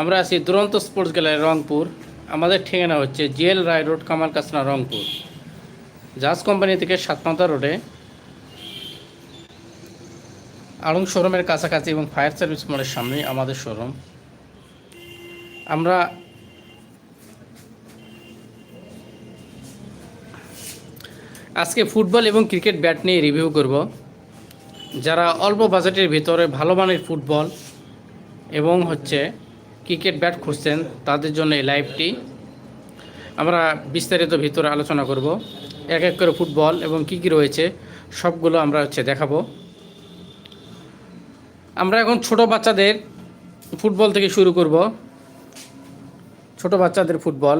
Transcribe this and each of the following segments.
আমরা আছি দুরন্ত স্পোর্টস গ্যালারি, রংপুর। আমাদের ঠিকানা হচ্ছে জিএল রায় রোড কামাল কাসনা রংপুর। জাজ কোম্পানি থেকে সাতমাতা রোডে। আড়ং শোরুমের কাছাকাছি এবং ফায়ার সার্ভিস মোড়ের সামনে আমাদের শোরুম। আমরা আজকে ফুটবল এবং ক্রিকেট ব্যাট নিয়ে রিভিউ করব। যারা অল্প বাজেটের ভিতরে ভালো মানের ফুটবল এবং হচ্ছে ক্রিকেট ব্যাট খুঁজছেন তাদের জন্য এই লাইভটি। আমরা বিস্তারিত ভিতরে আলোচনা করব। এক এক করে ফুটবল এবং কী কী রয়েছে, সবগুলো আমরা হচ্ছে দেখাবো। আমরা এখন ছোট বাচ্চাদের ফুটবল থেকে শুরু করব। ছোট বাচ্চাদের ফুটবল।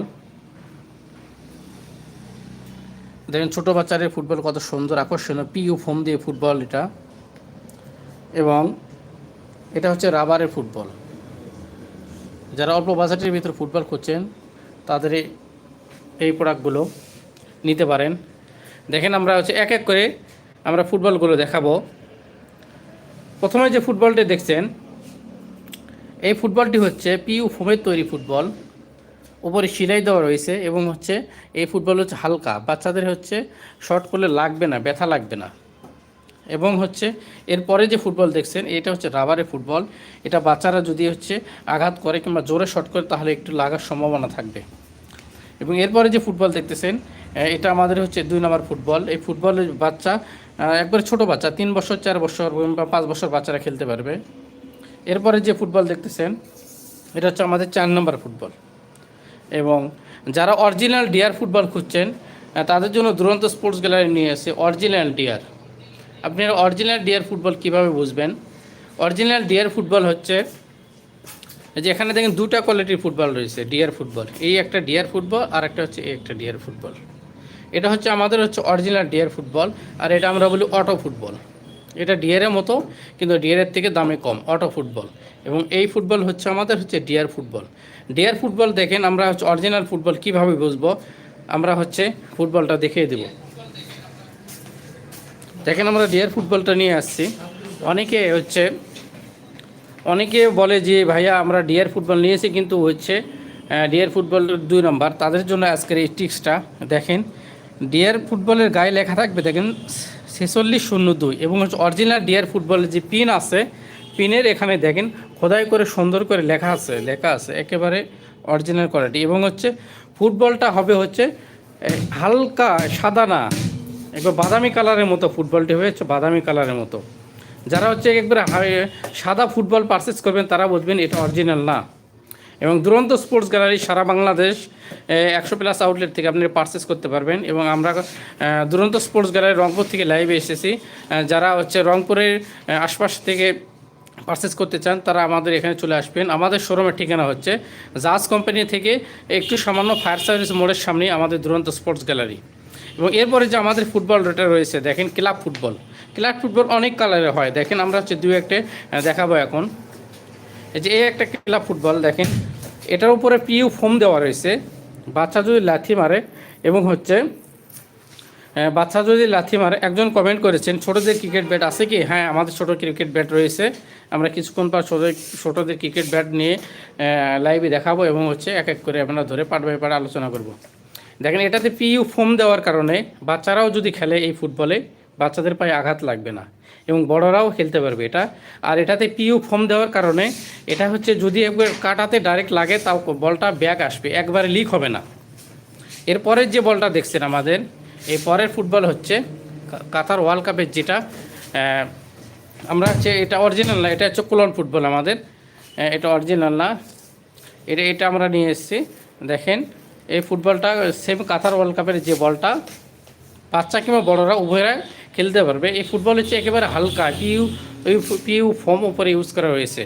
দেখেন, ছোট বাচ্চাদের ফুটবল কত সুন্দর, আকর্ষণীয় পিইউ ফোম দিয়ে ফুটবল এটা। এবং এটা হচ্ছে রাবারের ফুটবল। যারা অল্প বাজেটের ভিতরে ফুটবল খুঁজছেন, তাদের এই- প্রোডাক্টগুলো নিতে পারেন। দেখেন আমরা হচ্ছে এক এক করে আমরা ফুটবলগুলো দেখাবো। প্রথমে যে ফুটবলটি দেখছেন, এই ফুটবলটি হচ্ছে পিইউ ফোমের তৈরি ফুটবল। উপরে সিলাই দেওয়া রয়েছে এবং হচ্ছে এই ফুটবল হচ্ছে হালকা। বাচ্চাদের হচ্ছে শর্ট করলে লাগবে না, ব্যথা লাগবে না। এবং হচ্ছে এরপরে যে ফুটবল দেখছেন, এটা হচ্ছে রাবারের ফুটবল। এটা বাচ্চারা যদি হচ্ছে আঘাত করে কিংবা জোরে শট করে, তাহলে একটু লাগার সম্ভাবনা থাকবে। এবং এরপরে যে ফুটবল দেখতেছেন এটা আমাদের হচ্ছে দুই নম্বর ফুটবল। এই ফুটবলের বাচ্চা একবারে ছোট বাচ্চা, তিন বছর, চার বছর বা পাঁচ বছর বাচ্চারা খেলতে পারবে। এরপরে যে ফুটবল দেখতেছেন, এটা হচ্ছে আমাদের চার নম্বর ফুটবল। এবং যারা অরিজিনাল ডিয়ার ফুটবল খুঁজছেন তাদের জন্য দুরন্ত স্পোর্টস গ্যালারি নিয়ে এসে অরিজিনাল ডিয়ার আপনারা অরিজিনাল ডিয়ার ফুটবল কীভাবে বুঝবেন? অরিজিনাল ডিয়ার ফুটবল হচ্ছে যে এখানে দেখেন দুটা কোয়ালিটির ফুটবল রয়েছে ডিয়ার ফুটবল এই একটা ডিয়ার ফুটবল আর একটা হচ্ছে এই একটা ডিয়ার ফুটবল এটা হচ্ছে আমাদের হচ্ছে অরিজিনাল ডিয়ার ফুটবল আর এটা আমরা বলি অটো ফুটবল এটা ডিয়ারের মতো, কিন্তু ডিয়ারের থেকে দামে কম অটো ফুটবল এবং এই ফুটবল হচ্ছে আমাদের হচ্ছে ডিয়ার ফুটবল ডিয়ার ফুটবল দেখেন, আমরা হচ্ছে অরিজিনাল ফুটবল কীভাবে বুঝব? আমরা হচ্ছে ফুটবলটা দেখিয়ে দেবো। দেখেন আমরা ডিয়ার ফুটবলটা নিয়ে আসছি। অনেকে হচ্ছে, অনেকে বলে যে, ভাইয়া, আমরা ডিয়ার ফুটবল নিয়েছি, কিন্তু হচ্ছে ডিয়ার ফুটবল দুই নম্বর। তাদের জন্য আজকের এই টিক্সটা দেখেন, ডিয়ার ফুটবলের গায়ে লেখা থাকবে, দেখেন, ছেচল্লিশ শূন্য দুই এবং হচ্ছে অরিজিনাল ডিয়ার ফুটবলের যে পিন আছে, পিনের এখানে দেখেন, খোদাই করে সুন্দর করে লেখা আছে লেখা আছে, একেবারে অরিজিনাল কোয়ালিটি এবং হচ্ছে, ফুটবলটা হবে হচ্ছে হালকা সাদা না একবার বাদামি কালারের মতো ফুটবলটি হয়েছে, বাদামি কালারের মতো। যারা হচ্ছে একবারে সাদা ফুটবল পারচেস করবেন, তারা বুঝবেন এটা অরিজিনাল না। এবং দুরন্ত স্পোর্টস গ্যালারি সারা বাংলাদেশ একশো প্লাস আউটলেট থেকে আপনি পারচেস করতে পারবেন। এবং আমরা দুরন্ত স্পোর্টস গ্যালারি রংপুর থেকে লাইভে এসেছি। যারা হচ্ছে রংপুরের আশপাশ থেকে পারচেস করতে চান, তারা আমাদের এখানে চলে আসবেন। আমাদের শোরুমের ঠিকানা হচ্ছে জাজ কোম্পানি থেকে একটু সামান্য ফায়ার সার্ভিস মোড়ের সামনেই আমাদের দুরন্ত স্পোর্টস গ্যালারি। এবং এরপরে যে আমাদের ফুটবল রোটা রয়েছে, দেখেন ক্লাব ফুটবল ক্লাব ফুটবল অনেক কালারের হয়। দেখেন আমরা হচ্ছে দু একটা দেখাবো এখন। এই যে এই একটা ক্লাব ফুটবল দেখেন, এটার উপরে পিইউ ফোম দেওয়া রয়েছে। বাচ্চা যদি লাথি মারে এবং হচ্ছে বাচ্চা যদি লাথি মারে, একজন কমেন্ট করেছেন ছোটোদের ক্রিকেট ব্যাট আছে কি? হ্যাঁ আমাদের ছোটো ক্রিকেট ব্যাট রয়েছে। আমরা কিছুক্ষণ পর ছোটো, ছোটোদের ক্রিকেট ব্যাট নিয়ে লাইভে দেখাবো এবং হচ্ছে এক এক করে আমরা ধরে পার্ট বাই পার্ট আলোচনা করব। দেখেন এটাতে পিইউ ফোম দেওয়ার কারণে বাচ্চারাও যদি খেলে এই ফুটবলে বাচ্চাদের পায়ে আঘাত লাগবে না এবং বড়রাও খেলতে পারবে এটা। আর এটাতে পিইউ ফোম দেওয়ার কারণে এটা হচ্ছে যদি একবার কাটাতে ডাইরেক্ট লাগে, তাও বলটা ব্যাক আসবে, একবারে লিক হবে না। এরপরের যে বলটা দেখছেন আমাদের, এই পরের ফুটবল হচ্ছে কাতার ওয়ার্ল্ড কাপের যেটা আমরা হচ্ছে এটা অরিজিনাল না, এটা হচ্ছে কোলন ফুটবল আমাদের। এটা অরিজিনাল না। এটা এটা আমরা নিয়ে এসেছি। দেখেন এই ফুটবলটা সেম কাতার ওয়ার্ল্ড কাপের যে বলটা, বাচ্চা কিংবা বড়রা উভয়রা খেলতে পারবে। এই ফুটবল হচ্ছে একেবারে হালকা পিউ পিউ ফর্ম উপরে ইউজ করা হয়েছে।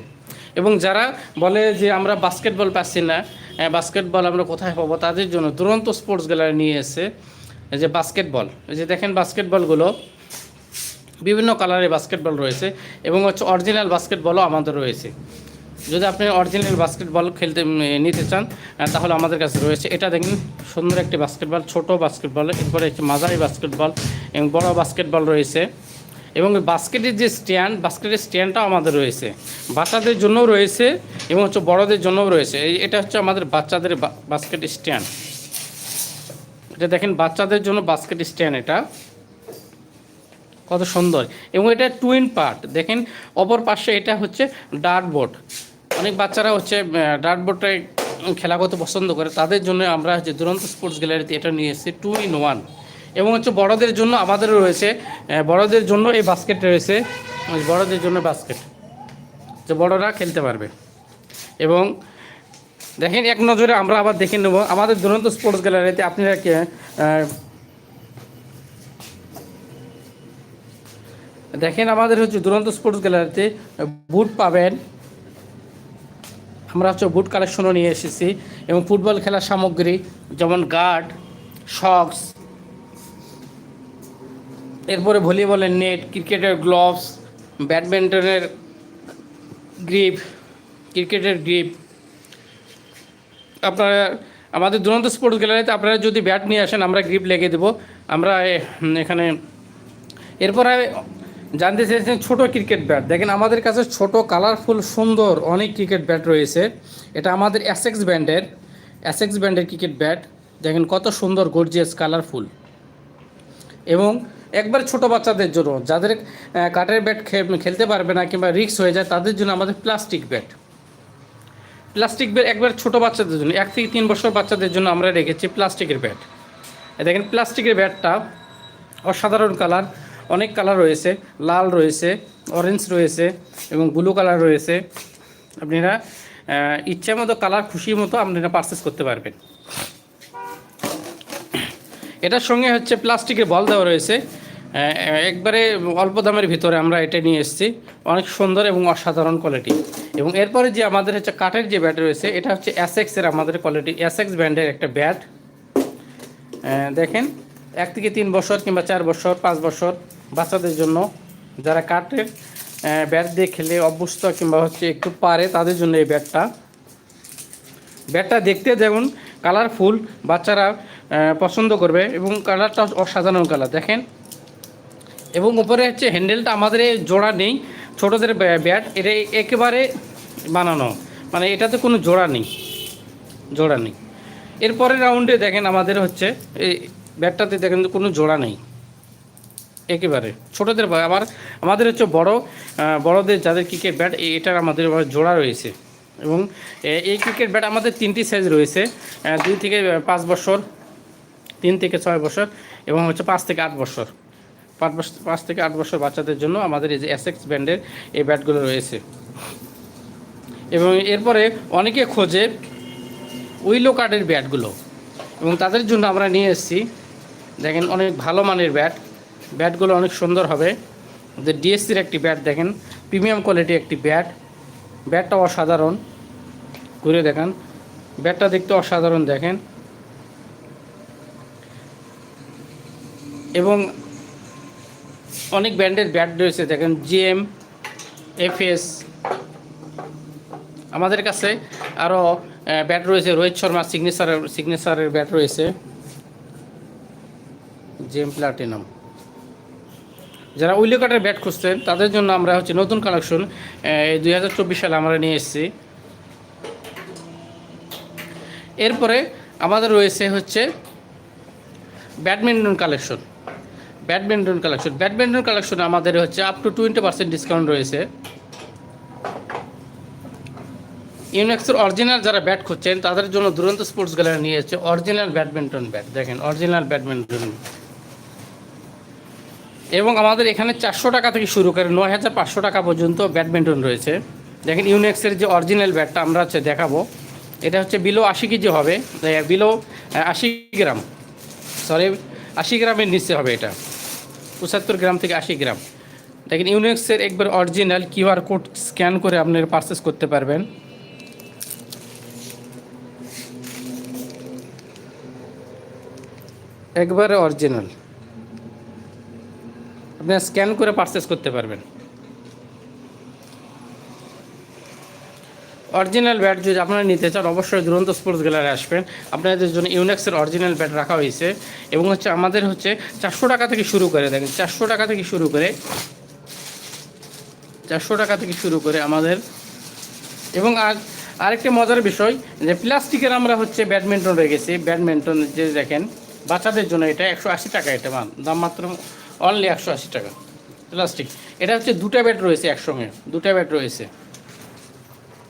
এবং যারা বলে যে আমরা বাস্কেটবল পাচ্ছি না বাস্কেটবল আমরা কোথায় পাবো, তাদের জন্য দুরন্ত স্পোর্টস গ্যালারি নিয়ে এসে যে বাস্কেটবল যে দেখেন বাস্কেটবলগুলো বিভিন্ন কালারের বাস্কেটবল রয়েছে এবং হচ্ছে অরিজিনাল বাস্কেটবলও আমাদের রয়েছে। যদি আপনি অরিজিনাল বাস্কেটবল খেলতে নিতে চান তাহলে আমাদের কাছে রয়েছে। এটা দেখুন, সুন্দর একটি বাস্কেটবল ছোট বাস্কেটবল এরপরে একটি মাঝারি বাস্কেটবল এবং বড় বাস্কেটবল রয়েছে। এবং বাস্কেটের যে স্ট্যান্ড বাস্কেটের স্ট্যান্ডটাও আমাদের রয়েছে। বাচ্চাদের জন্যও রয়েছে এবং হচ্ছে বড়দের জন্যও রয়েছে। এটা হচ্ছে আমাদের বাচ্চাদের বাস্কেট স্ট্যান্ড এটা দেখেন, বাচ্চাদের জন্য বাস্কেট স্ট্যান্ড এটা। কত সুন্দর। এবং এটা টুইন পার্ট দেখেন, অপর পাশে এটা হচ্ছে ডার্ট বোর্ড অনেক বাচ্চারা হচ্ছে ডার্ট বোর্ডটাই খেলা করতে পছন্দ করে। তাদের জন্য আমরা হচ্ছে দুরন্ত স্পোর্টস গ্যালারিতে এটা নিয়ে এসেছি টু ইন ওয়ান এবং হচ্ছে বড়দের জন্য আমাদেরও রয়েছে বড়দের জন্য এই বাস্কেট রয়েছে বড়দের জন্য বাস্কেট যে বড়রা খেলতে পারবে। এবং দেখেন, এক নজরে আমরা আবার দেখে নেব, আমাদের দুরন্ত স্পোর্টস গ্যালারিতে আপনারা দেখেন আমাদের হচ্ছে দুরন্ত স্পোর্টস গ্যালারিতে বুট পাবেন। আমরা হচ্ছে বুট কালেকশনও নিয়ে এসেছি এবং ফুটবল খেলার সামগ্রী যেমন গার্ড শক্স এরপরে ভলিবলের নেট ক্রিকেটের গ্লোভস ব্যাডমিন্টনের গ্রিপ ক্রিকেটের গ্রিপ আপনারা, আমাদের দুরন্ত স্পোর্টস গ্যালারিতে আপনারা যদি ব্যাট নিয়ে আসেন, আমরা গ্রিপ লেগে দেবো। আমরা এখানে, এরপরে জানতে চেয়েছেন ছোট ক্রিকেট ব্যাট। দেখেন আমাদের কাছে ছোট কালারফুল সুন্দর অনেক ক্রিকেট ব্যাট রয়েছে। এটা আমাদের অ্যাসেক্স ব্র্যান্ডের অ্যাসেক্স ব্র্যান্ডের ক্রিকেট ব্যাট। দেখেন কত সুন্দর গর্জিয়াস কালারফুল এবং একবার ছোট বাচ্চাদের জন্য, যাদের কাঠের ব্যাট খেলতে পারবে না কিংবা রিক্স হয়ে যায়, তাদের জন্য আমাদের প্লাস্টিক ব্যাট। প্লাস্টিক ব্যাট একবার ছোট বাচ্চাদের জন্য, এক থেকে তিন বছর বাচ্চাদের জন্য আমরা রেখেছি প্লাস্টিকের ব্যাট। দেখেন প্লাস্টিকের ব্যাটটা অসাধারণ কালার অনেক কালার রয়েছে, লাল রয়েছে অরেঞ্জ রয়েছে এবং ব্লু কালার রয়েছে। আপনারা ইচ্ছা মতো কালার খুশি মতো আপনারা পারচেস করতে পারবেন। এটার সঙ্গে হচ্ছে প্লাস্টিকের বল দেওয়া রয়েছে। একবারে অল্প দামের ভিতরে আমরা এটা নিয়ে এসেছি। অনেক সুন্দর এবং অসাধারণ কোয়ালিটি এবং এরপরে যে আমাদের হচ্ছে কাঠের যে ব্যাট রয়েছে, এটা হচ্ছে অ্যাসেক্সের আমাদের কোয়ালিটি অ্যাসেক্স ব্র্যান্ডের একটা ব্যাট দেখেন, এক থেকে তিন বছর কিংবা চার বছর, পাঁচ বছর। বাচ্চাদের জন্য যারা কাঠের ব্যাট দিয়ে খেলে অভ্যস্ত কিংবা হচ্ছে একটু পারে, তাদের জন্য এই ব্যাটটা। ব্যাটটা দেখতে যেমন কালারফুল বাচ্চারা পছন্দ করবে এবং কালারটা অসাধারণ কালার দেখেন। এবং উপরে হচ্ছে হ্যান্ডেলটা আমাদের জোড়া নেই, ছোটোদের ব্যা- ব্যাট, এটা একেবারে বানানো মানে এটাতে কোনো জোড়া নেই জোড়া নেই। এরপরের রাউন্ডে দেখেন আমাদের হচ্ছে, এই ব্যাটটাতে দেখেন কোনো জোড়া নেই। একেবারে। ছোটোদের আবার আমাদের হচ্ছে বড় বড়দের যাদের ক্রিকেট ব্যাট এটার আমাদের জোড়া রয়েছে। এবং এই ক্রিকেট ব্যাট আমাদের তিনটি সাইজ রয়েছে। দুই থেকে পাঁচ বছর, তিন থেকে ছয় বছর এবং হচ্ছে পাঁচ থেকে আট বছর। পাঁচ বছর পাঁচ থেকে আট বছর বাচ্চাদের জন্য আমাদের এই যে এসএক্স ব্র্যান্ডের এই ব্যাটগুলো রয়েছে। এবং এরপরে অনেকে খোঁজে উইলো কার্ডের ব্যাটগুলো এবং তাদের জন্য আমরা নিয়ে এসেছি। দেখেন অনেক ভালো মানের ব্যাট ব্যাটগুলো অনেক সুন্দর হবে। যে ডিএসসির একটি ব্যাট দেখেন, প্রিমিয়াম কোয়ালিটি একটি ব্যাট। ব্যাটটা অসাধারণ। ঘুরে দেখান। ব্যাটটা দেখতে অসাধারণ দেখেন। এবং অনেক ব্র্যান্ডের ব্যাট রয়েছে, দেখেন, জিএম, এফএস। আমাদের কাছে আরও ব্যাট রয়েছে, রোহিত শর্মা সিগনেচারের সিগনেচারের ব্যাট রয়েছে। জেম প্লাটিনাম যারা উইলি কাটের ব্যাট খুঁজছেন তাদের জন্য আমরা হচ্ছে নতুন কালেকশন দুই হাজার চব্বিশ সালে আমরা নিয়ে এসেছি। এরপরে আমাদের রয়েছে হচ্ছে badminton collection. Badminton collection. Badminton collection আমাদের হচ্ছে up to twenty percent discount রয়েছে। ইউনেক্সের অরিজিনাল যারা ব্যাট খুঁজছেন, তাদের জন্য দুরন্ত স্পোর্টস গ্যালারি নিয়ে এসেছে। Original badminton bat. দেখেন অরিজিনাল ব্যাডমিন্টন। এবং আমাদের এখানে চারশো টাকা থেকে শুরু করে নয় হাজার পাঁচশো টাকা পর্যন্ত ব্যাডমিন্টন রয়েছে। দেখেন ইউনেক্সের যে অরিজিনাল ব্যাটটা আমরা হচ্ছে দেখাবো। এটা হচ্ছে বিলো আশি কেজি হবে বিলো আশি গ্রাম। সরি আশি গ্রামের নিচে হবে এটা। পঁচাত্তর গ্রাম থেকে আশি গ্রাম। দেখেন ইউনেক্সের একবার অরিজিনাল কিউআর কোড স্ক্যান করে আপনারা পারচেস করতে পারবেন। একবারে অরিজিনাল আপনারা স্ক্যান করে পারচেস করতে পারবেন। অরিজিনাল ব্যাট যদি আপনারা নিতে চান, অবশ্যই দুরন্ত স্পোর্টস গ্যালারি আসবেন। আপনাদের জন্য ইউনেক্সের অরিজিনাল ব্যাট রাখা হয়েছে এবং হচ্ছে আমাদের হচ্ছে চারশো টাকা থেকে শুরু করে, দেখেন, চারশো টাকা থেকে শুরু করে, চারশো টাকা থেকে শুরু করে আমাদের। এবং আর আরেকটা মজার বিষয়, যে প্লাস্টিকের আমরা হচ্ছে ব্যাডমিন্টন রেখেছি। ব্যাডমিন্টন যে দেখেন, বাচ্চাদের জন্য এটা একশো আশি টাকা এটা দাম মাত্র অনলি একশো আশি টাকা। প্লাস্টিক এটা হচ্ছে দুটা ব্যাট রয়েছে একসঙ্গে। দুটা ব্যাট রয়েছে।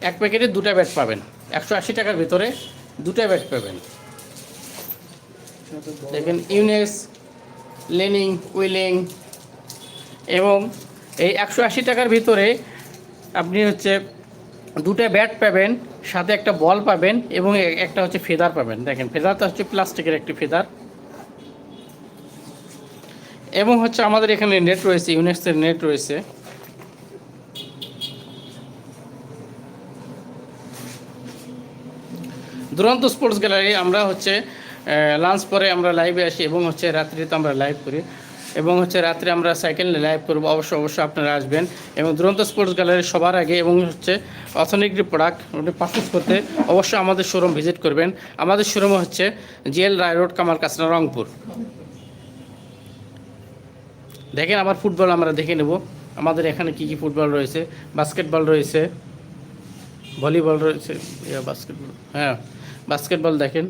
এক প্যাকেটে দুটা ব্যাট পাবেন। একশো আশি টাকার ভিতরে দুটা ব্যাট পাবেন। দেখেন ইউনেস লেনিং উইলিং এবং এই একশো আশি টাকার ভিতরে আপনি হচ্ছে দুটো ব্যাট পাবেন, সাথে একটা বল পাবেন এবং একটা হচ্ছে ফেদার পাবেন। দেখেন ফেদারটা হচ্ছে প্লাস্টিকের একটি ফেদার এবং হচ্ছে আমাদের এখানে নেট রয়েছে, ইউনেক্সের নেট রয়েছে। দুরন্ত স্পোর্টস গ্যালারি, আমরা হচ্ছে লাঞ্চ পরে আমরা লাইভে আসি এবং হচ্ছে রাত্রিতে আমরা লাইভ করি। এবং হচ্ছে রাত্রে আমরা সাইকেল নিয়ে লাইভ করব অবশ্যই অবশ্যই আপনারা আসবেন। এবং দুরন্ত স্পোর্টস গ্যালারি সবার আগে এবং হচ্ছে অথেনিক প্রোডাক্ট পারচেস করতে অবশ্যই আমাদের শোরুম ভিজিট করবেন। আমাদের শোরুম হচ্ছে জিএল রায় রোড কামার কাছনা রংপুর দেখেন আবার ফুটবল আমরা দেখে নেব। আমাদের এখানে কি কি ফুটবল রয়েছে? বাস্কেটবল রয়েছে, ভলিবল রয়েছে বাস্কেটবল হ্যাঁ বাস্কেটবল দেখেন।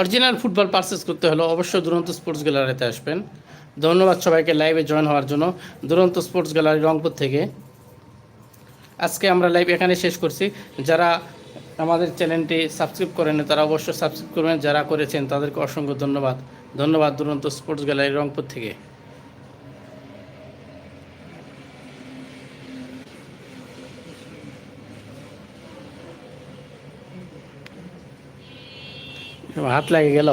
অরিজিনাল ফুটবল পারচেস করতে হলে অবশ্যই দুরন্ত স্পোর্টস গ্যালারিতে আসবেন। ধন্যবাদ সবাইকে লাইভে জয়েন হওয়ার জন্য। দুরন্ত স্পোর্টস গ্যালারি রংপুর থেকে। আজকে আমরা লাইভ এখানে শেষ করছি। যারা আমাদের চ্যানেলটি সাবস্ক্রাইব করেন তারা অবশ্যই সাবস্ক্রাইব করবেন। যারা করেছেন, তাদেরকে অসংখ্য ধন্যবাদ। ধন্যবাদ দুরন্ত স্পোর্টস গ্যালারি রংপুর থেকে। হাত লাগে গেল।